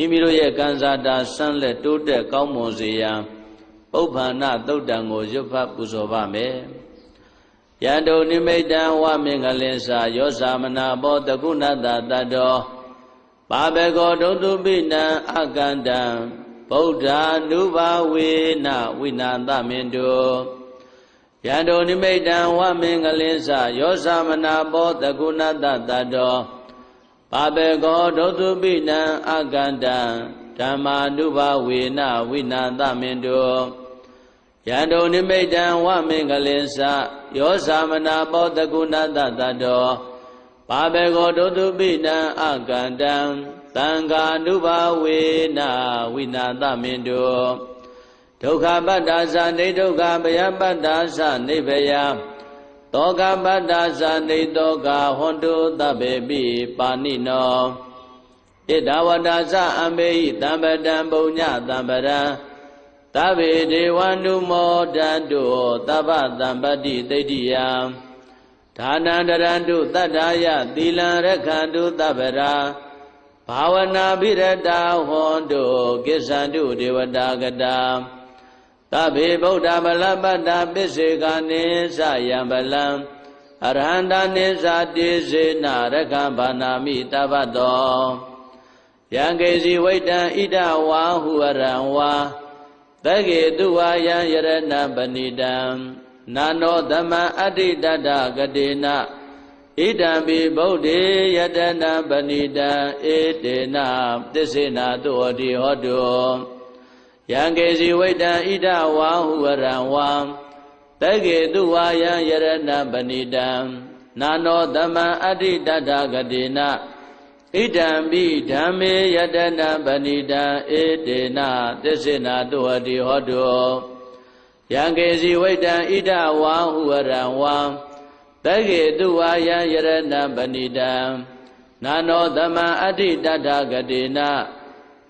မိမိတို့ရဲ့ကံစားတာဆန်းလက်တိုးတက်ကောင်းမွန်စေရန်ပုပ္ပန္နသုတ်တံကိုရွတ်ဖတ်ပူဇော်ပါမယ်ယန္တုနိမိတံဝမင်္ဂလင်္စာယောဇာမနာဘောတကုဏတတတ္တောပါဘေကောဒုတုပိနံအကန္တံဗုဒ္ဓ ानु ဘာဝေနဝိနာသမင်တုယန္တုနိမိတံဝမင်္ဂလင်္စာယောဇာမနာဘောတကုဏတတတ္တောပါဘေကောဒုတုပိနံအကန္တံဓမ္မာနုဘာဝေနဝိနာသမင်တုယန္တုနိမိတံဝမင်္ဂလင်္စာယောဇာမနာဘောတကုဏတတတ္တောပါဘေကောဒုတုပိနံအကန္တံသံဃာနုဘာဝေနဝိနာသမင်တုဒုက္ခပတ္တာသနေဒုက္ခဘယပတ္တာသနေဘယ တောကပတ္တာသနေတောကဟွန်တုသဗ္ဗေပိပါဏိနောဣဒဝတ္တာသအမေဟိတံပတံပုညတံပရံသဗ္ဗေဒေဝနုမောတန္တုသဗ္ဗတံပတိသိတ္တိယံဒါနန္တရန္တုတတ္ထာယသီလံရခန္တုသဗ္ဗရာဘာဝနာပိရတာဟွန်တုကိစ္ဆန္တုဒေဝတာကတာ သဗ္ဗေဗုဒ္ဓဗလပတ္တာပစ္စေကနိသယံဗလံအရဟန္တာနိသတိစေနရခဘာနာမိတပ္ပတောယံကေစီဝိတံဣဒဝါဟုရံဝါသကေတုဝါယံယရဏပဏိတံနာနောသမံအဋ္ဌိတတကတိနာဣဒံပိဗုဒ္ဓေယတနာပဏိတံဧတေနသစ္စေနာတုဟောတိဟောတု ယံကေစီဝိတံဣဒဝါဟုဝရံဝံတကေတုဝါယံယရဏပဏိတံနာနောသမံအဋ္ဌိတတဂတိနဣဒံပိဓမ္မေယတနာပဏိတံဧတေနသစ္စေနာတုဟောတိဟောတုယံကေစီဝိတံဣဒဝါဟုဝရံဝံတကေတုဝါယံယရဏပဏိတံနာနောသမံအဋ္ဌိတတဂတိနာ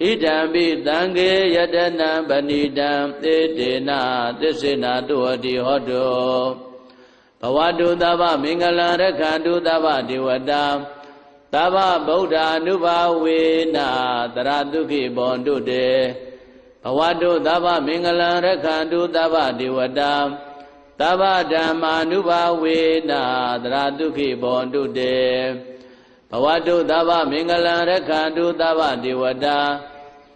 ဣဒံပိသံဃေယတနံပဏိတံသေတေနသစ္စေနာတုဟတိဟောတုဘဝတုသဗ္ဗမင်္ဂလံရခန္တုသဗ္ဗဒေဝတာသဗ္ဗဗုဒ္ဓ ानु ဘာဝေနတရတုခိဘောတုတေဘဝတုသဗ္ဗမင်္ဂလံရခန္တုသဗ္ဗဒေဝတာသဗ္ဗဓမ္မာနုဘာဝေနသရတုခိဘောတုတေဘဝတုသဗ္ဗမင်္ဂလံရခန္တုသဗ္ဗဒေဝတာ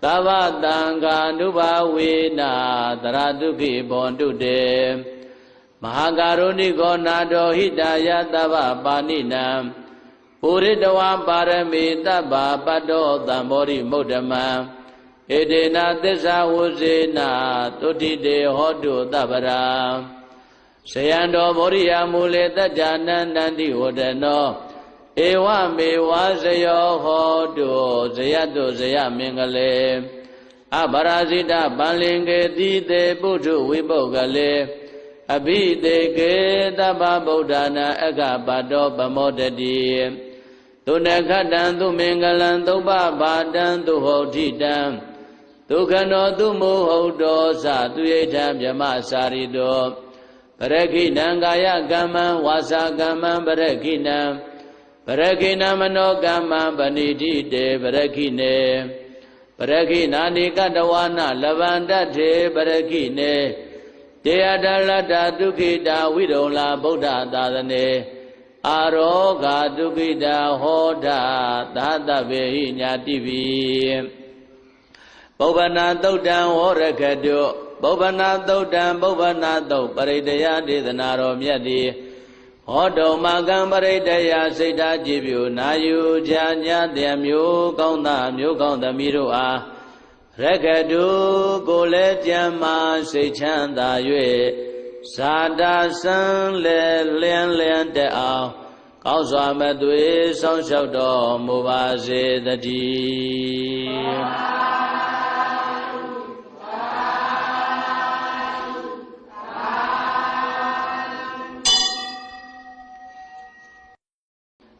သဗ္ဗတံဃာနုဘာဝေနသရတုခိဘောတုတေမဟာကာရုဏိကောနာတော်ဟိတာယသဗ္ဗပါဏိနံပုရိတဝါပါရမေတဗ္ဗပတ္တောသံဘောရိမုဒ္ဓမံဧတေနသစ္စာဝုဇေနတုတိတေဟောတုသဗ္ဗရာဇယံတော်ဗောရိယမူလေတတ္တနန္တန္တိဝဒနော ဧဝမေဝဇယောဟောတုဇယတုဇယမင်္ဂလေအပရာဇိတပန္လင်ကေတိတေပုထုဝိပုဂ္ဂလေအဘိတေကေတဗ္ဗဗုဒ္ဓနာအကပတောပမောတတိသုနခတံသူမင်္ဂလံသုပ္ပဘာတံသူဟောတိတံဒုက္ခနောသူမုဟုတ်တောသသူယိထံမြမစာရိတောပရခိဏံကာယကမ္မံဝါစာကမ္မံပရခိဏံ ပရခိဏမနောကမ္မံပဏိတိတေပရခိနေပရခိနာနိကတဝါနလဗန္တထေပရခိနေတေယတလတ္တဒုခိတာဝိရုံလာဗုဒ္ဓသာသနေအာရောဂာဒုခိတာဟောတာသာတဗေဟိညာတိပိပုဗ္ဗနာသုတ်တံဝရခတုပုဗ္ဗနာသုတ်တံပုဗ္ဗနာသုတ်ပရိတယဒေသနာတော်မြတ်သည် ဟောတုံမကံပရိတယစိတ်ဓာကြည်ပြုနာယူချာညာတည်းမျိုးကောင်းသားမျိုးကောင်းသမီးတို့အားရခတုကိုလည်းကြံမာစိတ်ချမ်းသာ၍ဇာတာစံလေလျံလျံတအောင်ကောင်းစွာမသွေဆောင်းလျှောက်တော်မူပါစေတည်း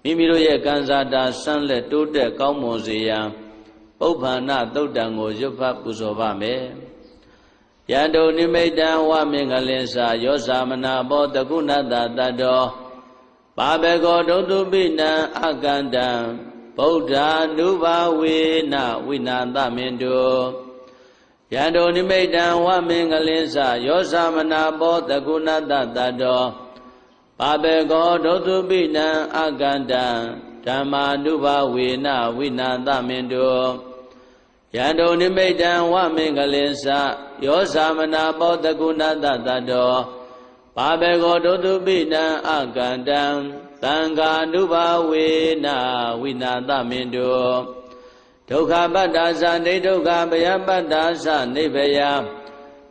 မိမိတို့ရဲ့ကံစားတာဆန်းလက်တိုးတက်ကောင်းမွန်စေရန်ပုပ္ပန္နသုတ်တံကိုရွတ်ဖတ်ပူဇော်ပါမယ်ယန္တုနိမိတံဝမင်္ဂလင်္စာယောဇာမနာဘောတကုဏတတတ္တောပါဘေကောဒုတုပိနံအကန္တံဗုဒ္ဓ ानु ဘာဝေနဝိနာသမင်တုယန္တောနိမိတံဝမင်္ဂလင်းစယောသမနာဘောတကုဏတတတော ပါဘေကောဒုတုပိနံအကန္တံဓမ္မာနုဘာဝေနဝိနာသမင်တုယန္တောနိမိတံဝမင်္ဂလင်းစယောသမနာဘောတကုဏတတတောပါဘေကောဒုတုပိနံအကန္တံသံဃာနုဘာဝေနဝိနာသမင်တုဒုက္ခပတ္တာသနေဒုက္ခဗယပတ္တာသနေဗယ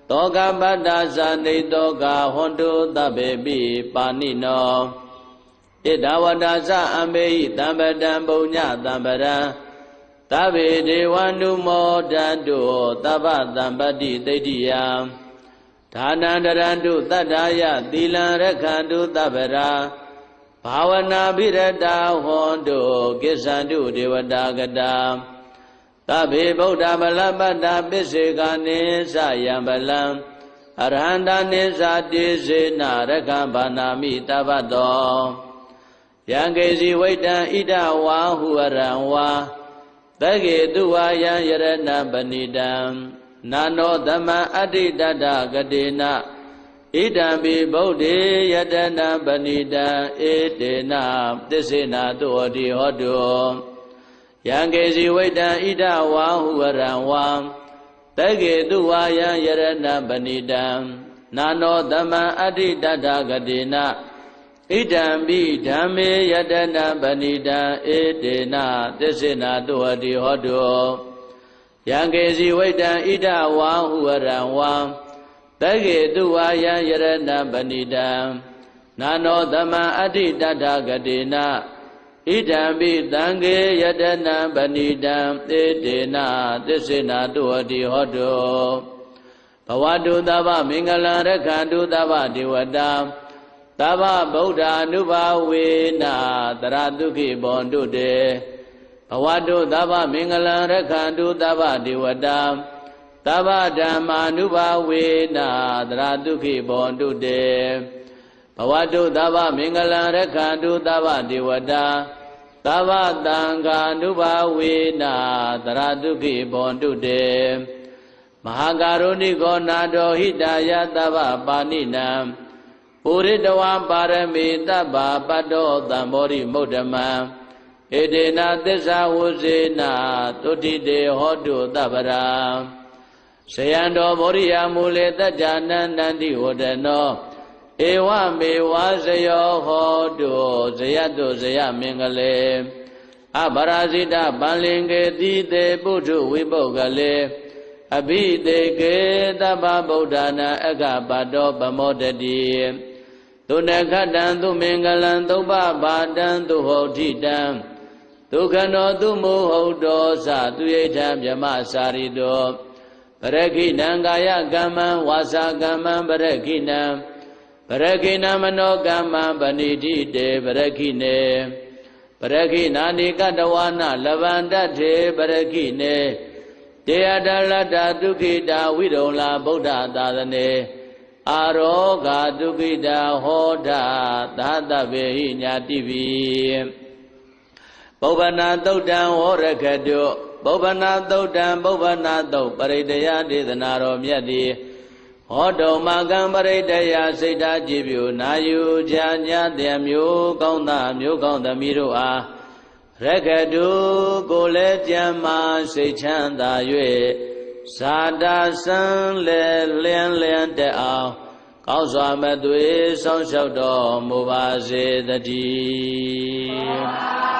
တောကပတ္တာသနေတောကဟွန်တုသဗ္ဗေပိပါဏိနောဣဒဝတ္တာသအမေဟိတံပတံပုညတံပရံသဗ္ဗေဒေဝနုမောတန္တုသဗ္ဗတံပတ္တိသိတိယဒါနန္တရန္တုတတ္ထာယသီလံရခန္တုသဗ္ဗရာဘာဝနာပိရတာဟွန်တုကိစ္ဆန္တုဒေဝတာကတာ သဗ္ဗေဗုဒ္ဓဗလပတ္တာပစ္စေကနိသယံဗလံအရဟန္တာနိသတိစေနရကံဘာနာမိတဗ္ဗတောယံကေစီဝိတံဣဒဝါဟုအရံဝါသကေတုဝါယံယရဏပဏိတံနာနောသမံအဋ္ဌိတတဂတေနဣဒံပိဗုဒ္ဓေယတနာပဏိတံဧတေနသစ္စေနာတောတိဟောတု ယံကေစီဝိတံဣဒဝါဟုဝရံဝံတကေတုဝါယံယရဏပဏိတံနာနောသမံအဋ္ဌိတတဂတိနဣဒံပိဓမ္မေယတနာပဏိတံဧတေနသစ္စေနာတောတိဟောတုယံကေစီဝိတံဣဒဝါဟုဝရံဝံတကေတုဝါယံယရဏပဏိတံနာနောသမံအဋ္ဌိတတဂတိန ဣဒံပိတံခေယတနာပဏိတံသေတေနသစ္စေနာတုဟတိဟောတုဘဝတုသဗ္ဗမင်္ဂလံရခန္တုသဗ္ဗဒေဝတာသဗ္ဗဗုဒ္ဓ ानु ဘာဝေနတရတုခိဘောန္တုတေဘဝတုသဗ္ဗမင်္ဂလံရခန္တုသဗ္ဗဒေဝတာသဗ္ဗဓမ္မာနုဘာဝေနသရတုခိဘောန္တုတေ ဘဝတုသဗ္ဗမင်္ဂလံရခန္တုသဗ္ဗဒေဝတာသဗ္ဗတံဃာနုဘာဝေနသရတုခိဘောန္တုတေမဟာကာရုဏိကောနာတော်ဟိတာယသဗ္ဗပါဏိနံပုရိတဝါပါရမေတဗ္ဗပတ္တောသံဘောရိမုဒ္ဓမံဧတေနသစ္စာဝုဇေနသုတိတေဟောတုသဗ္ဗရာဇယံတော်ဗောရိယမူလေတัจจနန္တန္တိဝဒနော ဧဝမေဝဇယောဟောတုဇယတုဇယမင်္ဂလေအပရာဇိတဗန္လင်္ကေတိတေပုထုဝိပုဂ္ဂလေအဘိတေကေတဗ္ဗဗုဒ္ဓနာအက္ခပါတောပမောတတိသုနခတံသူမင်္ဂလံသုပ္ပဘာတံသူဟောတိတံဒုက္ခနောသူမုဟုတ်တောသသူယိဋ္ဌမြမစာရိတောပရခိဏံကာယကမ္မံဝါစာကမ္မံပရခိဏံပ ရခိဏမနောကမ္မံပဏိတိတေပရခိနေပရခိနာနိကတဝနာလဗန္တထေပရခိနေတေယတလတ္တဒုက္ခိတာဝိရုံလာဗုဒ္ဓသာသနေအာရောဂာဒုက္ခိတာဟောတာသာတဗေဟိညာတိပိပုဗ္ဗနာသုတ်တံဝရခတုပုဗ္ဗနာသုတ်တံပုဗ္ဗနာသုတ်ပရိတယဒေသနာတော်မြတ်သည် ဟောတုံမကံပရိတယစိတ်ဓာကြည်ပြုနာယူချာညာတဲ့မျိုးကောင်းသားမျိုးကောင်းသမီးတို့အားရခတုကိုလည်းကြံမာစိတ်ချမ်းသာ၍ဇာတာစံလေလျံလျံတဲ့အောင်ကောင်းစွာမသွေဆောင်းလျှောက်တော်မူပါစေတည်း